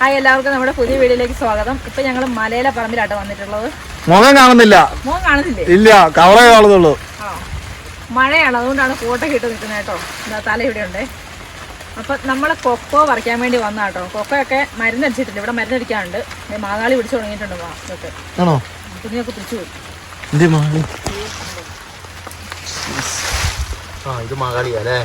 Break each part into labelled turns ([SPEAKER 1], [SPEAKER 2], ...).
[SPEAKER 1] Hi എല്ലാവർക്കും നമ്മുടെ പുതിയ വീഡിയോയിലേക്ക് സ്വാഗതം. ഇപ്പൊ ഞങ്ങൾ മലയിലെ പറമ്പിലാട്ടോ വന്നിട്ടുള്ളത്.
[SPEAKER 2] മുഖം കാണുന്നില്ല.
[SPEAKER 1] മുഖം കാണുന്നില്ല?
[SPEAKER 2] ഇല്ല കവറേ കാണുന്നുള്ളൂ.
[SPEAKER 1] ആ. മഴയാണ് അതുകൊണ്ടാണ് കോട്ടൊക്കെ ഇട്ട് നിൽക്കുന്നത് കേട്ടോ. എന്താ തല ഇവിടെ ഉണ്ട് അപ്പൊ നമ്മളെ കൊക്കോ പറിക്കാൻ വേണ്ടി വന്ന കേട്ടോ. കൊക്കോയൊക്കെ മരുന്നടിച്ചിട്ടില്ല ഇവിടെ മരുന്നടിക്കാറുണ്ട് മാതാളി പിടിച്ചു തുടങ്ങിയിട്ടുണ്ട് ഇതൊക്കെ. കുഞ്ഞൊക്കെ പിടിച്ചു പോയി.
[SPEAKER 2] ആ ഇത് മകളിയല്ലേ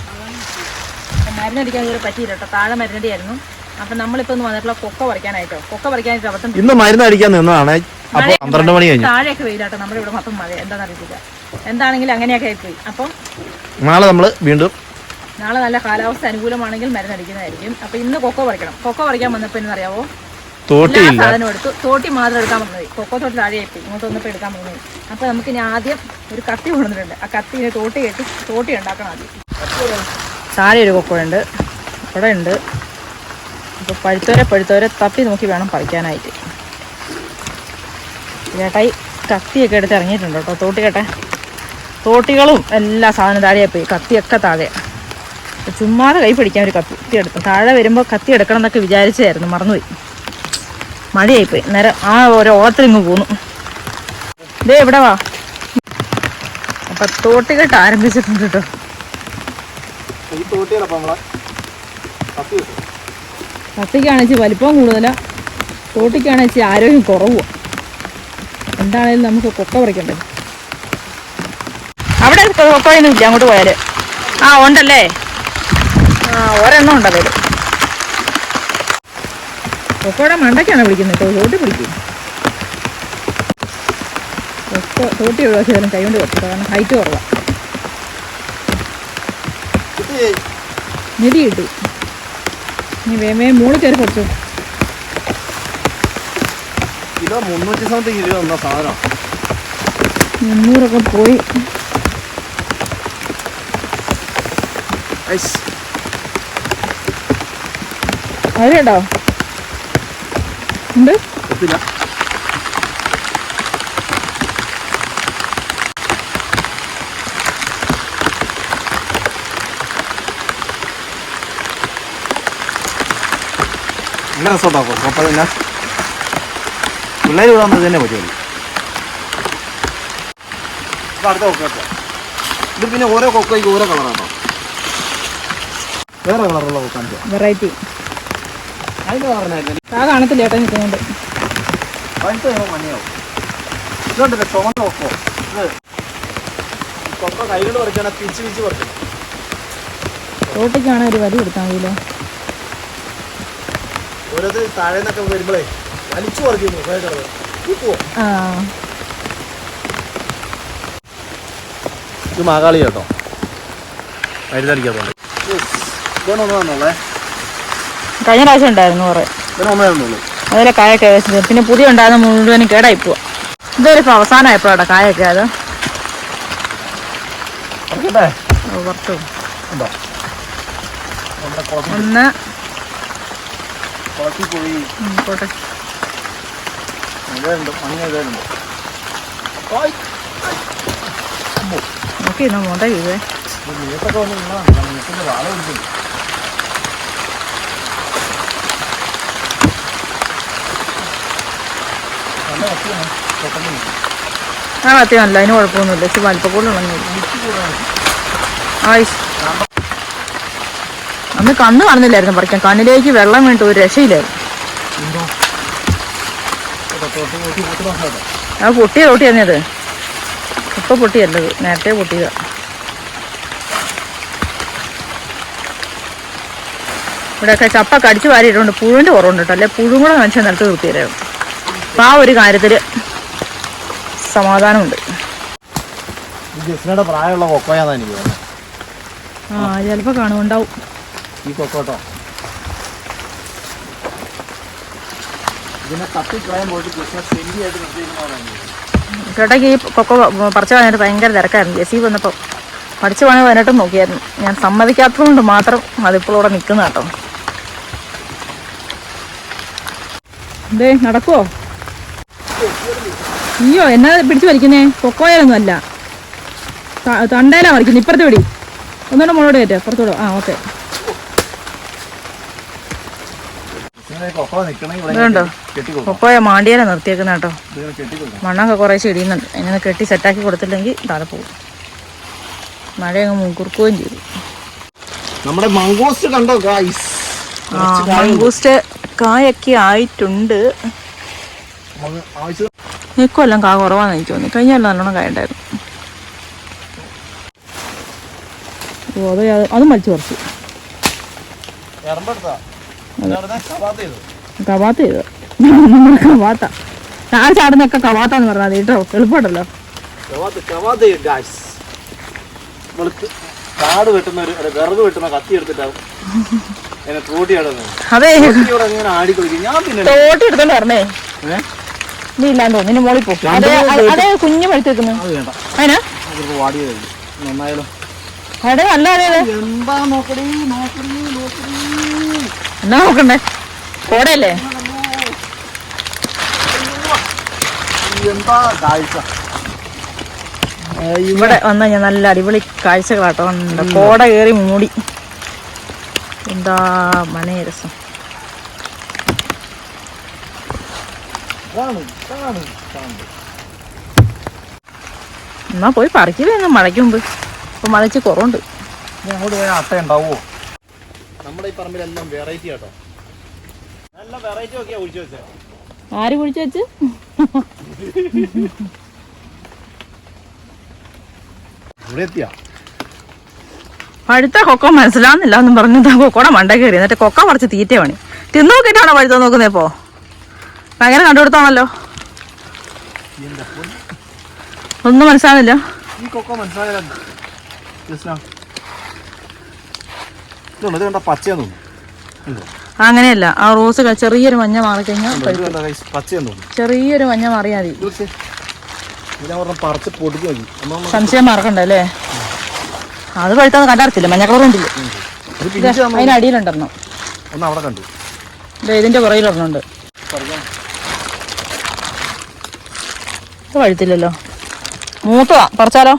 [SPEAKER 1] മരുന്നടിക്കാൻ പറ്റിയില്ല കേട്ടോ. താഴെ മരുന്നടിയായിരുന്നു. അപ്പൊ നമ്മളിപ്പോ ഒന്ന് വന്നിട്ടുള്ള കൊക്ക പറിക്കാനായിട്ടോ? കൊക്ക പറിക്കാനായിട്ട് അബദ്ധം
[SPEAKER 2] ഇന്ന് മരുന്ന് അടിക്കാൻ നിന്നതാണ്. അപ്പൊ പന്ത്രണ്ട് മണി കഴിഞ്ഞു.
[SPEAKER 1] താഴെയൊക്കെ വെയിലാട്ടോ നമ്മുടെ ഇവിടെ മൊത്തം മഴ. എന്താണെന്ന് അറിയില്ല എന്താണെങ്കിലും അങ്ങനെയൊക്കെ ആയിപ്പോയി. അപ്പം
[SPEAKER 2] നാളെ നമ്മൾ വീണ്ടും
[SPEAKER 1] നാളെ നല്ല കാലാവസ്ഥ അനുകൂലമാണെങ്കിൽ മരുന്നടിക്കുന്നതായിരിക്കും. അപ്പൊ ഇന്ന് കൊക്കോ പറിക്കണം. കൊക്കോ പറിക്കാൻ വന്നപ്പോ എന്നറിയാവോ
[SPEAKER 2] തോട്ടി
[SPEAKER 1] സാധനവും എടുത്തു. തോട്ടി മാത്രം എടുക്കാൻ വന്നത്. കൊക്കോ തോട്ടി താഴെയായിപ്പോയി. ഇങ്ങോട്ട് വന്നപ്പോൾ എടുക്കാൻ വന്നത് അപ്പൊ നമുക്ക് ഇനി ആദ്യം ഒരു കത്തി കൊണ്ടുവന്നിട്ടുണ്ട്. ആ കത്തി തോട്ടി കെട്ടി തോട്ടി ഉണ്ടാക്കണം ആദ്യം. താഴെ ഒരു കൊക്കോ ഉണ്ട് ഇവിടെ ഉണ്ട്. അപ്പോൾ പഴുത്തോരെ പഴുത്തോരെ തപ്പി നോക്കി വേണം പറിക്കാനായിട്ട്. ചേട്ടായി കത്തിയൊക്കെ എടുത്ത് ഇറങ്ങിയിട്ടുണ്ട് കേട്ടോ. തോട്ടി കേട്ടെ തോട്ടികളും എല്ലാ സാധനം താഴെയായിപ്പോയി. കത്തിയൊക്കെ താഴെ. ചുമ്മാതെ കൈ പിടിക്കാൻ ഒരു കത്തി എടുത്തു. താഴെ വരുമ്പോൾ കത്തി എടുക്കണം എന്നൊക്കെ വിചാരിച്ചായിരുന്നു. മറന്നുപോയി. മഴയായിപ്പോയി. നേരം ആ ഒരു ഓളത്തിലിങ്ങ് പോന്നു. ഇതേ ഇവിടെ വാ. അപ്പൊ തോട്ടികെട്ട് ആരംഭിച്ചിട്ടുണ്ട് കേട്ടോ.
[SPEAKER 2] ഈ തോട്ടിയല്ലപ്പോ നമ്മളെ
[SPEAKER 1] കത്തിക്കാണെച്ച് വലിപ്പം കൂടുതലാണ് തോട്ടിക്കാണെച്ച് ആരോഗ്യം കുറവുമാണ് എന്താണേലും നമുക്ക് കൊക്ക പറിക്കണ്ടേ? അവിടെ കൊക്കയൊന്നും ഇല്ല അങ്ങോട്ട് പോയാൽ. ആ ഉണ്ടല്ലേ? ആ ഒരെണ്ണം ഉണ്ട് അതിൽ കൊക്കയുടെ മണ്ടയ്ക്കാണ് പിടിക്കുന്നത്? കേട്ടോ തോട്ടി പിടിക്കും. കൊക്ക തോട്ടി ഒഴിവാക്കിയാലും കൈകൊണ്ട് കൊണ്ട് വെക്കുക കാരണം ഹൈറ്റ് കുറവാണ് നിധി കിട്ടി. നീ വേമേ മൂളി കയറി കുറച്ചു
[SPEAKER 2] കിലോ മുന്നൂറ്റി സംതിങ് കിലോ എന്ന സാധനം.
[SPEAKER 1] മുന്നൂറൊക്കെ പോയി. അതിലുണ്ടോ ഉണ്ട്?
[SPEAKER 2] നല്ല രസമുണ്ടാക്കും കൊപ്പ തന്നെ പിള്ളേർ വിടാൻ തന്നെ പറ്റുമല്ലോ ഇപ്പൊ അടുത്ത കൊക്ക ഇത് പിന്നെ ഓരോ കൊക്കയ്ക്ക് ഓരോ കളറാണോ വേറെ കളറുള്ള കൊക്കാണിച്ചോ
[SPEAKER 1] വെറൈറ്റി
[SPEAKER 2] അതിന്റെ കളറിനായിരുന്നു
[SPEAKER 1] ആ കാണത്തില്ല ഏട്ടാ നിൽക്കുന്നുണ്ട്.
[SPEAKER 2] നിറം മഞ്ഞയാവും. ഇതുണ്ടല്ലോ ചുവന്ന കൊക്കോ. ഇത് കൊക്ക കൈകൊണ്ട് പറിച്ചാണ് പിച്ച് പിച്ച് പറിക്കണം
[SPEAKER 1] റോട്ടിക്കാണ് ഒരു വരി കൊടുത്താൽ മതിയല്ലോ.
[SPEAKER 2] ഓരോരുത്തർ താഴെ നിന്നൊക്കെ വരുമ്പോഴേ വലിച്ചു പറിക്കുന്നു ഇത്. മാകാളി കേട്ടോ. മരുന്നടിക്കാത്തോണ്ട്
[SPEAKER 1] കഴിഞ്ഞ പ്രാവശ്യം ഉണ്ടായിരുന്നു കുറെ. അതിലെ കായൊക്കെ വെച്ചത് പിന്നെ പുതിയ ഉണ്ടായിരുന്ന മുഴുവനും കേടായി പോവാ. ഇതൊരു ഇപ്പം കായൊക്കെ അത്. ഒന്ന്
[SPEAKER 2] കുളത്തിൽ പോയി
[SPEAKER 1] പോട്ടെ.
[SPEAKER 2] ഇതുണ്ട് മഞ്ഞ ഇതുണ്ട്
[SPEAKER 1] നോക്കി മോണ്ട
[SPEAKER 2] നീട്ടൊക്കെ പിടിക്കുന്നു.
[SPEAKER 1] ആ കത്തി നല്ല അതിന് കുഴപ്പമൊന്നുമില്ല. ഇച്ചിരി വലിപ്പക്കൂടുള്ളൊന്നുമില്ല ആയിഷ് അന്ന് കണ്ണ് കാണുന്നില്ലായിരുന്നു പറിക്കാൻ. കണ്ണിലേക്ക് വെള്ളം വീണിട്ട് ഒരു രക്ഷയില്ലായിരുന്നു. ആ പൊട്ടിയ തോട്ടി തന്നെയത് ഇപ്പൊ പൊട്ടിയല്ലത് നേരത്തെ പൊട്ടിയതാ. ഇവിടെയൊക്കെ ചപ്പ കടിച്ചു വാരിയിട്ടുണ്ട്. പുഴുവിന്റെ കുറവുണ്ട് കേട്ടോ. അല്ലെ പുഴുവും കൂടെ മനുഷ്യൻ നിലത്ത് നിർത്തിയതായിരുന്നു അപ്പൊ ആ ഒരു കാര്യത്തിൽ സമാധാനമുണ്ട്.
[SPEAKER 2] പ്രായമുള്ള
[SPEAKER 1] ആ ചിലപ്പോ കാണുമുണ്ടാവും
[SPEAKER 2] ഈ കൊക്കോട്ടോ ഇതിനെ തട്ടി കളയാൻ പോയിട്ട് ജസ്ന ആയിട്ട് നിർത്തിയിരിക്കുന്നതാണ്
[SPEAKER 1] ചേട്ടയ്ക്ക് ഈ കൊക്ക പറിച്ചു കളഞ്ഞിട്ട് ഭയങ്കര തിരക്കായിരുന്നു. ജെസി വന്നപ്പോൾ പഠിച്ചു പോകാൻ പതിനെട്ടും നോക്കിയായിരുന്നു. ഞാൻ സമ്മതിക്കാത്തതുകൊണ്ട് മാത്രം അതിപ്പോൾ ഇവിടെ നിൽക്കുന്ന കേട്ടോ. എന്തേ നടക്കുവോ? അയ്യോ എന്നാ പിടിച്ചു വലിക്കുന്നേ? കൊക്കോയാലൊന്നും അല്ല. തണ്ടേലാ വലിക്കുന്നത് ഇപ്പുറത്തെ പിടി. ഒന്നുകൂടെ മുന്നോട്ട് കയറ്റേ പുറത്തോട്ട്. ആ ഓക്കെ
[SPEAKER 2] ജസ്ന ഇവിടെ കൊക്കോ നിൽക്കണേ ഇവിടെ
[SPEAKER 1] ഇതുണ്ടോ? കൊക്കോയ മാണ്ടിയാലെ നിർത്തിയേക്കുന്ന കേട്ടോ. മണ്ണൊക്കെ കുറേശ്ശെ ഇടിയുന്നുണ്ട്. ഇങ്ങനെ കെട്ടി സെറ്റാക്കി കൊടുത്തില്ലെങ്കിൽ താഴെ പോകും. മഴയങ്ങ് മുൻകുറുക്കുകയും ചെയ്തു.
[SPEAKER 2] നമ്മുടെ മംഗോസ്റ്റ് കണ്ടോ ഗായ്സ്
[SPEAKER 1] ആ മംഗൂസ്റ്റ് കായൊക്കെ ആയിട്ടുണ്ട്. നിൽക്കുമല്ലോ കാ കുറവാന്ന് എനിക്ക് തോന്നി. കഴിഞ്ഞ നല്ലോണം കായ ഉണ്ടായിരുന്നു ഓ അത് വലിച്ചു കുറച്ച്.
[SPEAKER 2] കവാത്ത ചെയ്തു.
[SPEAKER 1] കവാത്ത നമ്മുടെ കവാത്ത. ചാട് ചാടുന്നൊക്കെ കവാത്താന്ന് പറഞ്ഞാൽ മതി. കേട്ടോ എളുപ്പമുണ്ടല്ലോ
[SPEAKER 2] കവാത്ത് കവാത്ത കാട് വെട്ടുന്ന ഒരു വിറക് വെട്ടുന്ന കത്തി എടുത്തിട്ടാവും എന്നെ
[SPEAKER 1] അതെ.
[SPEAKER 2] തോട്ടിയോടെ ഇങ്ങനെ ആടിക്കൊടുക്കും. ഞാൻ പിന്നെ
[SPEAKER 1] തോട്ടി എടുത്തോണ്ട് പറഞ്ഞേ
[SPEAKER 2] ഏ?
[SPEAKER 1] നീ ഇല്ലാന്ന് തോന്നുന്നു മോളിൽ പോകും അതെ അ- അതേ കുഞ്ഞു പഴുത്ത് വെക്കുന്നു അതിനാ? അതെ അല്ലാതെ
[SPEAKER 2] എന്താ നോക്കടി നോക്കടി നോക്കടി.
[SPEAKER 1] എന്നാ നോക്കണ്ടേ? കോടയല്ലേ
[SPEAKER 2] കാഴ്ച?
[SPEAKER 1] ഇവിടെ വന്നു ഞാൻ നല്ല അടിപൊളി കാഴ്ചകളാട്ടോ ഉണ്ട് കോട കയറി മൂടി. എന്താ
[SPEAKER 2] മനേരസം
[SPEAKER 1] എന്നാ പോയി പറിക്കില്ല മഴയ്ക്ക് മുമ്പ്. ഇപ്പൊ മഴച്ച് കുറവുണ്ട്.
[SPEAKER 2] അങ്ങോട്ട് പോയാൽ അട്ട ഉണ്ടാവുമോ നമ്മുടെ ഈ പറമ്പിലെല്ലാം വെറൈറ്റി കേട്ടോ നല്ല വെറൈറ്റി ഒക്കെയാ കുഴിച്ചു വെച്ചേ.
[SPEAKER 1] ആര് കുഴിച്ചു വെച്ച്?
[SPEAKER 2] ഇവിടെ എത്തിയാ?
[SPEAKER 1] പഴുത്ത കൊക്ക മനസ്സിലാവുന്നില്ല എന്നും പറഞ്ഞു ദാ കൊക്കോടെ മണ്ട കയറി. എന്നിട്ട് കൊക്ക പറിച്ച് തീറ്റ പണി. തിന്നു നോക്കിയിട്ടാണോ പഴുത്ത നോക്കുന്നേ ഇപ്പോ? ഭയങ്കര കണ്ടുപിടുത്താണല്ലോ ഒന്നും മനസ്സിലാവുന്നില്ല.
[SPEAKER 2] ഈ കൊക്കോ ഇതുണ്ട് ഇത് കണ്ട പച്ചയെന്ന് തോന്നുന്നു.
[SPEAKER 1] അങ്ങനെയല്ല. ആ റോസ് ചെറിയൊരു മഞ്ഞ മാറിക്കഴിഞ്ഞാൽ
[SPEAKER 2] പച്ചയെന്ന് തോന്നുന്നു.
[SPEAKER 1] ചെറിയൊരു മഞ്ഞ മാറിയാൽ മതി.
[SPEAKER 2] പറിച്ച് നോക്കി അമ്മ
[SPEAKER 1] സംശയം മാർക്കണ്ടല്ലേ അത് പഴുത്താന്ന് കണ്ടറിച്ചില്ല മഞ്ഞ കളർ
[SPEAKER 2] കണ്ടില്ല
[SPEAKER 1] അതിന് അടിയിലുണ്ടെന്നോ.
[SPEAKER 2] ഒന്ന് അവിടെ കണ്ടു.
[SPEAKER 1] ഇതിന്റെ പുറകിലൊരെണ്ണുണ്ട് പഴുത്തില്ലല്ലോ. മൂത്തതാ. പറിച്ചാലോ?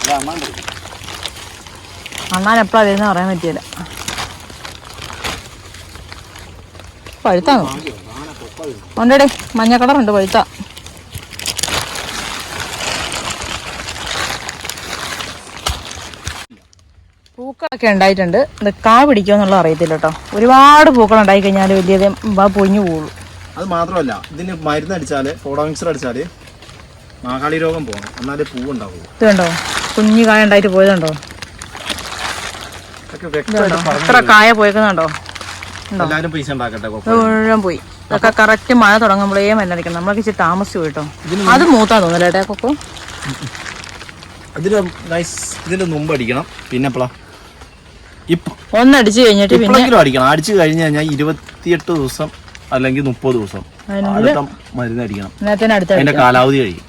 [SPEAKER 2] അല്ല അണ്ണാൻ പറിക്കും
[SPEAKER 1] അണ്ണാൻ എപ്പോഴാ വരുന്നത് പറയാൻ പറ്റിയില്ല. പഴുത്താണോ? ഉണ്ടേ മഞ്ഞ കളറുണ്ട് പഴുത്ത. പൂക്കളൊക്കെ ഉണ്ടായിട്ടുണ്ട്. ഇത് കാ പിടിക്കുമോ എന്നുള്ളത് അറിയത്തില്ല കേട്ടോ. ഒരുപാട് പൂക്കൾ ഉണ്ടായി കഴിഞ്ഞാൽ വലിയ ബാ പൊഴിഞ്ഞു പോകുള്ളൂ.
[SPEAKER 2] അത് മാത്രമല്ല ഇതിന് മരുന്ന് അടിച്ചാൽ ഫോഡോമിക്സർ അടിച്ചാൽ മാകാളി രോഗം പോകണം. എന്നാലേ പൂവ് ഉണ്ടാവുള്ളൂ
[SPEAKER 1] ഇത് കണ്ടോ? കുഞ്ഞു കായ ഉണ്ടായിട്ട് പോയതുണ്ടോ
[SPEAKER 2] ഇതൊക്കെ
[SPEAKER 1] ഇത് കണ്ടോ
[SPEAKER 2] വ്യക്തമായിട്ട് പറഞ്ഞു
[SPEAKER 1] എത്ര കായ പോയേക്കുന്നുണ്ടോ?
[SPEAKER 2] എല്ലാവരും പൈസ ഉണ്ടാക്കട്ടെ
[SPEAKER 1] ഇത് മുഴുവൻ പോയി. ഇതൊക്കെ കറക്റ്റ് മഴ തുടങ്ങുമ്പോഴേ മല്ലടിക്കണം നമ്മളൊക്കെ ഇച്ചിരി താമസിച്ചു പോയിട്ടോ. അത് മൂത്താ തോന്നലേട്ടെ കൊക്കോ?
[SPEAKER 2] ഇതിന് മുമ്പ് അടിക്കണം. പിന്നെ
[SPEAKER 1] ഒന്നടിച്ചു കഴിഞ്ഞിട്ട് പിന്നെ
[SPEAKER 2] അടിക്കണം. അടിച്ചു കഴിഞ്ഞ് കഴിഞ്ഞാൽ ഇരുപത്തിയെട്ട് ദിവസം അല്ലെങ്കിൽ മുപ്പത് ദിവസം അടുത്ത മരുന്ന് അടിക്കണം. അതിന്റെ കാലാവധി കഴിയും.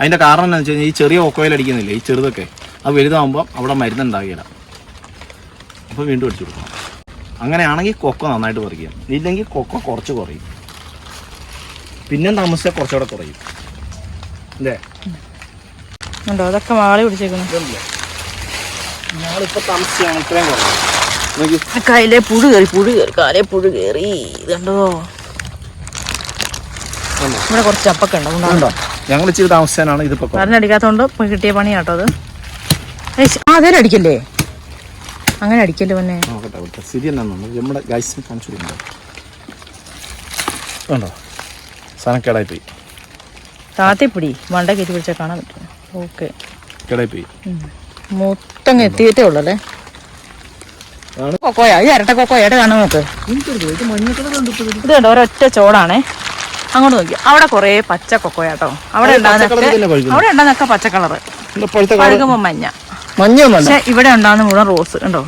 [SPEAKER 2] അതിന്റെ കാരണം എന്താണെന്ന് വെച്ച് കഴിഞ്ഞാൽ ഈ ചെറിയ കൊക്കോയിൽ അടിക്കുന്നില്ലേ? ഈ ചെറുതൊക്കെ. അത് വലുതാകുമ്പോൾ അവിടെ മരുന്ന് ഉണ്ടാകില്ല അപ്പോൾ വീണ്ടും അടിച്ചു കൊടുക്കണം അങ്ങനെയാണെങ്കിൽ കൊക്കോ നന്നായിട്ട് പറിക്കാം ഇല്ലെങ്കിൽ കൊക്കോ കുറച്ച് കുറയും. പിന്നെ താമസിച്ചാൽ കുറച്ചുകൂടെ കുറയും. അല്ലേ
[SPEAKER 1] ഉണ്ടോ? അതൊക്കെ മാളി പിടിച്ചേക്കുന്നു
[SPEAKER 2] ഞങ്ങളിപ്പോൾ താമസിച്ചാണ് ഇത്രയും കുറവ്.
[SPEAKER 1] കയ്യിലെ പുഴു കയറി പുഴു കയറി കാലെ പുഴു കയറി. ഇതുണ്ടോ? ഇവിടെ കുറച്ച് ചപ്പൊക്കെ ഉണ്ട്?
[SPEAKER 2] ഞങ്ങൾ ഇച്ചിരി താമസിച്ചാണ്
[SPEAKER 1] ഇതിപ്പോ പറഞ്ഞടിക്കാത്തോണ്ട് കിട്ടിയ പണിയാട്ടോ അത്. ആ അതേലും അടിക്കല്ലേ അങ്ങനെ അടിക്കല്ലോ പിന്നെ
[SPEAKER 2] നോക്കട്ടെ അവിടുത്തെ സ്ഥിതി എന്നാണ് നമ്മുടെ ഗൈസിന് കാണിച്ചു സാധനം കേടായി പോയി
[SPEAKER 1] താത്തിപ്പിടി മണ്ട കയറ്റി പിടിച്ചാൽ കാണാൻ പറ്റും. ഓക്കെ.
[SPEAKER 2] കേടായി പോയി
[SPEAKER 1] മൊത്തം എത്തിയിട്ടേ ഉള്ളൂ അല്ലേ. കൊക്കോയാ ഈ ഇരട്ട കൊക്കോയായിട്ട് കാണാൻ നോക്ക്.
[SPEAKER 2] ഇത്
[SPEAKER 1] കണ്ടോ ഒരൊറ്റ ചോടാണേ. അങ്ങോട്ട് നോക്കി അവിടെ കുറേ പച്ച കൊക്കോയാട്ടോ അവിടെ
[SPEAKER 2] ഉണ്ടാകുന്ന.
[SPEAKER 1] അവിടെ ഉണ്ടാകുന്നൊക്കെ പച്ച കളറ് കഴുകുമ്പോ മഞ്ഞ.
[SPEAKER 2] മഞ്ഞൊന്നല്ല
[SPEAKER 1] പക്ഷെ ഇവിടെ ഉണ്ടാകുന്ന മുഴുവൻ റോസ് കണ്ടോ?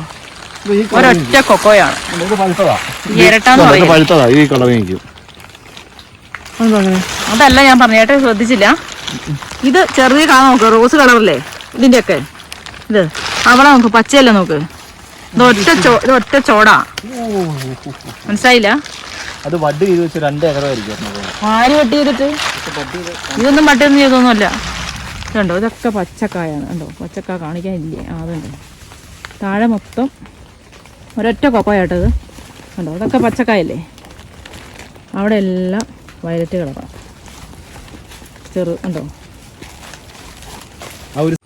[SPEAKER 1] ഒരൊറ്റ കൊക്കോയാണ്. ഇരട്ടാന്ന് പറയും
[SPEAKER 2] പഴുത്തതാ ഈ കളർ എനിക്ക്.
[SPEAKER 1] അതല്ല ഞാൻ പറഞ്ഞേട്ടെ ശ്രദ്ധിച്ചില്ല. ഇത് ചെറിയ കാണാൻ നോക്ക് റോസ് കളറല്ലേ ഇതിന്റെയൊക്കെ? ഇത് അവിടെ നോക്ക് പച്ചയല്ലേ നോക്ക്? ഇത് ഒറ്റ ചോ ഇത് ഒറ്റ ചോടാ. മനസ്സിലായില്ല?
[SPEAKER 2] അത് വഡ് ചെയ്ത് വെച്ച് രണ്ട് ഏക്കറായിരിക്കും.
[SPEAKER 1] ആര് വട്ട് ചെയ്തിട്ട്? ഇതൊന്നും വട്ടൊന്നും ചെയ്തൊന്നുമല്ല. കണ്ടോ? ഇതൊക്കെ പച്ചക്കായാണ്. കണ്ടോ? പച്ചക്ക കാണിക്കാനില്ലേ ആ അതുണ്ട്. താഴെ മൊത്തം ഒരൊറ്റ കൊപ്പായിട്ടത് കണ്ടോ? അതൊക്കെ പച്ചക്കായല്ലേ? അവിടെ എല്ലാം വയലറ്റ് കളറാണ് ചെറു
[SPEAKER 2] കണ്ടോ?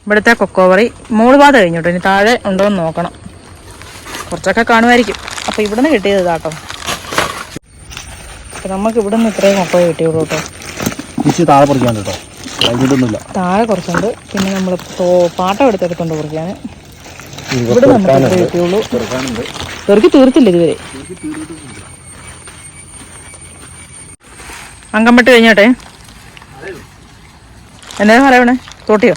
[SPEAKER 1] ഇവിടുത്തെ കൊക്കോവറി മോൾ പാത കഴിഞ്ഞു കേട്ടോ ഇനി താഴെ ഉണ്ടോ എന്ന് നോക്കണം. കുറച്ചൊക്കെ കാണുമായിരിക്കും. അപ്പോൾ ഇവിടുന്ന് കിട്ടിയത് ഇതാട്ടോ. അപ്പം നമുക്ക് ഇവിടുന്ന് ഇത്രയും കൊക്കോ കിട്ടിയുള്ളൂ കേട്ടോ.
[SPEAKER 2] താഴെ പറിക്കാൻ കേട്ടോ.
[SPEAKER 1] താഴെ കുറച്ചുണ്ട്. പിന്നെ നമ്മൾ പാട്ടം എടുത്തെടുത്തുണ്ട് കുറിക്കാൻ ഇവിടെ നമുക്ക് കിട്ടിയുള്ളൂ. തീർത്തില്ല ഇതുവരെ. അങ്കമ്പട്ട് കഴിഞ്ഞോട്ടെ? എന്നാ പറയണേ തോട്ടിയോ?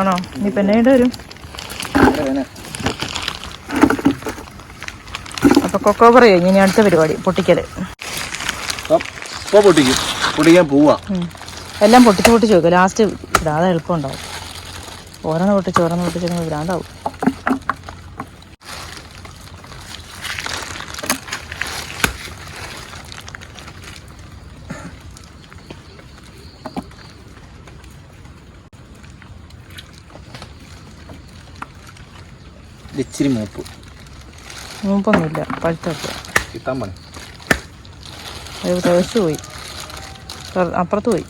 [SPEAKER 1] ആണോ? നീ പെണ്ണയുടെ വരും. അപ്പൊ കൊക്കോ പറയോ ഇനി അടുത്ത പരിപാടി പൊട്ടിക്കൽ.
[SPEAKER 2] ഇപ്പോൾ പൊട്ടിക്കും. പൊട്ടിക്കാൻ പോവാ.
[SPEAKER 1] എല്ലാം പൊട്ടിച്ച് പൊട്ടിച്ച് വെക്കും. ലാസ്റ്റ് ഇടാതെ എളുപ്പം ഉണ്ടാവും ഓരോന്ന് പൊട്ടിച്ച് ഓരോന്ന് പൊട്ടിച്ച് ഭ്രാന്താവും.
[SPEAKER 2] ഇച്ചിരി മൂപ്പ്.
[SPEAKER 1] മൂപ്പൊന്നുമില്ല. പഴുത്തൊക്കെ
[SPEAKER 2] കിട്ടാൻ പണി.
[SPEAKER 1] അത് തേച്ചു പോയി. അപ്പുറത്ത് പോയി.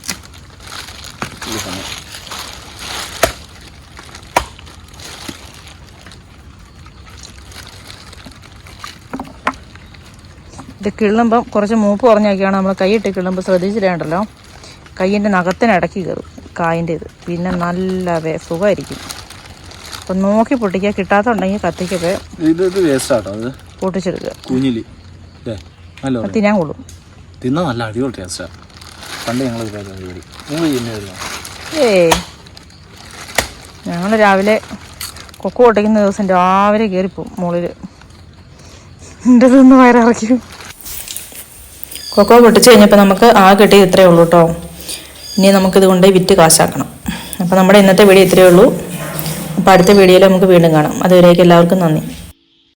[SPEAKER 1] ഇത് കിള്ളുമ്പം കുറച്ച് മൂപ്പ് കുറഞ്ഞൊക്കെയാണ് നമ്മൾ കൈയിട്ട് കിള്ളുമ്പോൾ ശ്രദ്ധിച്ചിട്ടുണ്ടല്ലോ. കൈയിന്റെ നഖത്തിന് ഇടയ്ക്ക് കയറും കായിന്റെ ഇത് പിന്നെ നല്ല സുഖമായിരിക്കും. അപ്പം നോക്കി പൊട്ടിക്കുക. കിട്ടാത്തുണ്ടെങ്കിൽ കത്തിക്കൊക്കെ പൊട്ടിച്ചെടുക്കുക. തിന്നാൻ കൊള്ളും.
[SPEAKER 2] തിന്നാൻ നല്ല അടിപൊളി ടേസ്റ്റാണ് പണ്ട് ഞങ്ങൾ പരിപാടി. നിങ്ങൾ ചെയ്യുന്നതായിരുന്നു
[SPEAKER 1] ഏ ഞങ്ങൾ രാവിലെ കൊക്കു പൊട്ടിക്കുന്ന ദിവസം രാവിലെ കയറിപ്പോവും മുകളിൽ എന്റെ നിന്ന് വയറിറക്കും. കൊക്കോ പൊട്ടിച്ച് കഴിഞ്ഞപ്പോൾ നമുക്ക് ആ കിട്ടിയത് ഇത്രയേ ഉള്ളൂ കേട്ടോ ഇനി നമുക്കിത് കൊണ്ട് വിറ്റ് കാശാക്കണം. അപ്പോൾ നമ്മുടെ ഇന്നത്തെ വീഡിയോ ഇത്രയേ ഉള്ളൂ. അപ്പോൾ അടുത്ത വീഡിയോയിൽ നമുക്ക് വീണ്ടും കാണാം. അതുവരേക്കും എല്ലാവർക്കും നന്ദി.